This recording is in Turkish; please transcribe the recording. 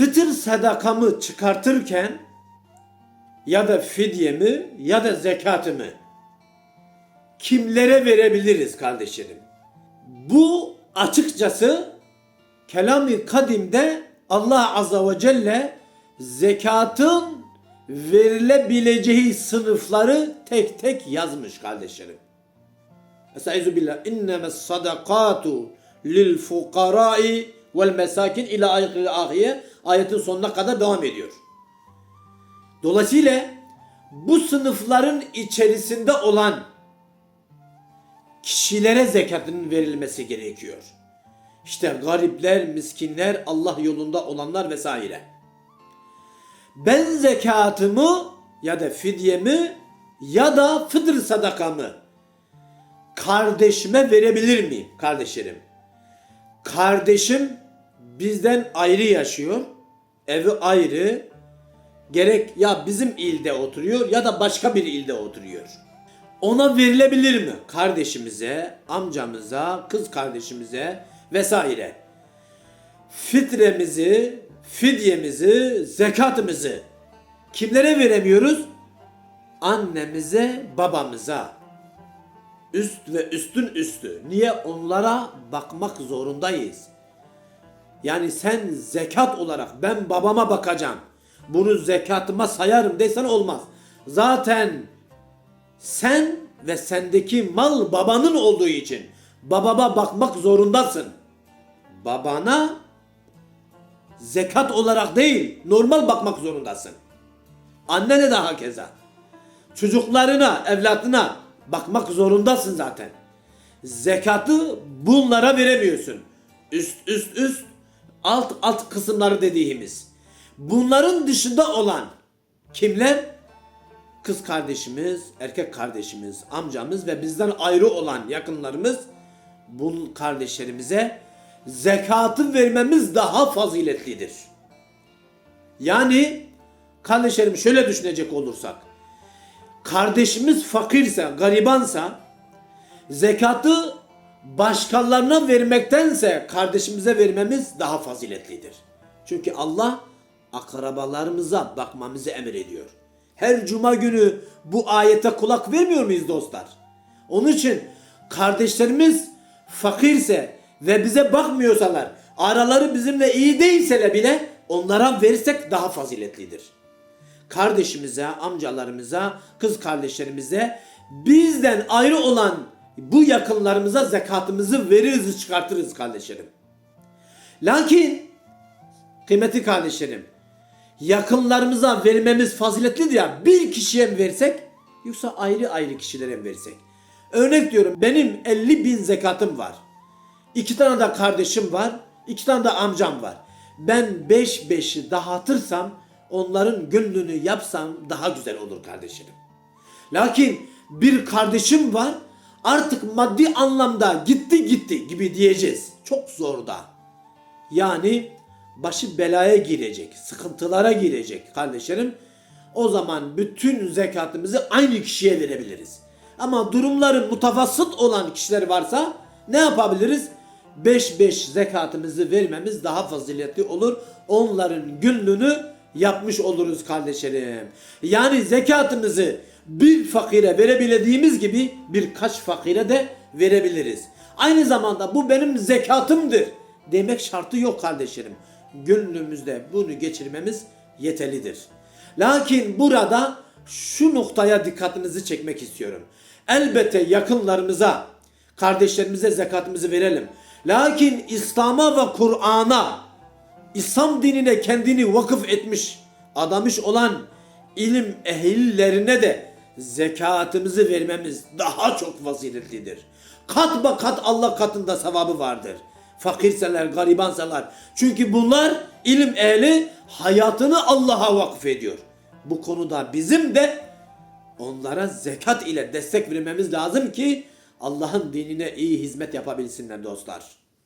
fıtır sadakamı çıkartırken ya da fidyemi ya da zekatımı kimlere verebiliriz kardeşlerim? Bu açıkçası Kelam-ı Kadim'de Allah Azze ve Celle zekatın verilebileceği sınıfları tek tek yazmış kardeşlerim. Estaizu billah. İnnemes sadakatu lil fukarai vel mesakin ila ahiye ayetin sonuna kadar devam ediyor. Dolayısıyla bu sınıfların içerisinde olan kişilere zekatın verilmesi gerekiyor. İşte garipler, miskinler, Allah yolunda olanlar vesaire. Ben zekatımı ya da fidyemi ya da fıtır sadakamı kardeşime verebilir miyim kardeşlerim? Kardeşim bizden ayrı yaşıyor. Evi ayrı. Gerek ya bizim ilde oturuyor ya da başka bir ilde oturuyor. Ona verilebilir mi? Kardeşimize, amcamıza, kız kardeşimize vesaire. Fitremizi, fidyemizi, zekatımızı kimlere veremiyoruz? Annemize, babamıza. Üst ve üstün üstü. Niye? Onlara bakmak zorundayız. Yani sen zekat olarak ben babama bakacağım. Bunu zekatıma sayarım desen olmaz. Zaten sen ve sendeki mal babanın olduğu için babama bakmak zorundasın. Babana zekat olarak değil normal bakmak zorundasın. Annene de hakeza. Çocuklarına, evlatına bakmak zorundasın zaten. Zekatı bunlara veremiyorsun. Üst üst üst alt alt kısımları dediğimiz. Bunların dışında olan kimler? Kız kardeşimiz, erkek kardeşimiz, amcamız ve bizden ayrı olan yakınlarımız bu kardeşlerimize zekatı vermemiz daha faziletlidir. Yani kardeşlerim şöyle düşünecek olursak kardeşimiz fakirse, garibansa zekatı başkalarına vermektense kardeşimize vermemiz daha faziletlidir. Çünkü Allah akrabalarımıza bakmamızı emrediyor. Her cuma günü bu ayete kulak vermiyor muyuz dostlar? Onun için kardeşlerimiz fakirse ve bize bakmıyorsalar, araları bizimle iyi değilseler bile onlara verirsek daha faziletlidir kardeşimize, amcalarımıza, kız kardeşlerimize bizden ayrı olan bu yakınlarımıza zekatımızı veririz, çıkartırız kardeşlerim. Lakin kıymetli kardeşlerim yakınlarımıza vermemiz faziletlidir ya bir kişiye mi versek yoksa ayrı ayrı kişilere mi versek? Örnek diyorum benim 50 bin zekatım var. İki tane de kardeşim var. iki tane de amcam var. Ben 5 beşi dağıtırsam onların gönlünü yapsam daha güzel olur kardeşlerim. Lakin bir kardeşim var artık maddi anlamda gitti gitti gibi diyeceğiz. Çok zor da. Yani başı belaya girecek, sıkıntılara girecek kardeşlerim. O zaman bütün zekatımızı aynı kişiye verebiliriz. Ama durumları mutafassıt olan kişiler varsa ne yapabiliriz? 5-5 zekatımızı vermemiz daha faziletli olur. Onların gönlünü yapmış oluruz kardeşlerim. Yani zekatımızı bir fakire verebildiğimiz gibi birkaç fakire de verebiliriz. Aynı zamanda bu benim zekatımdır demek şartı yok kardeşlerim. Gönlümüzde bunu geçirmemiz yeterlidir. Lakin burada şu noktaya dikkatinizi çekmek istiyorum. Elbette yakınlarımıza, kardeşlerimize zekatımızı verelim. Lakin İslam'a ve Kur'an'a İslam dinine kendini vakıf etmiş, adamış olan ilim ehillerine de zekatımızı vermemiz daha çok faziletlidir. Kat ba kat Allah katında sevabı vardır. Fakirseler, garibansalar. Çünkü bunlar ilim ehli hayatını Allah'a vakıf ediyor. Bu konuda bizim de onlara zekat ile destek vermemiz lazım ki Allah'ın dinine iyi hizmet yapabilsinler dostlar.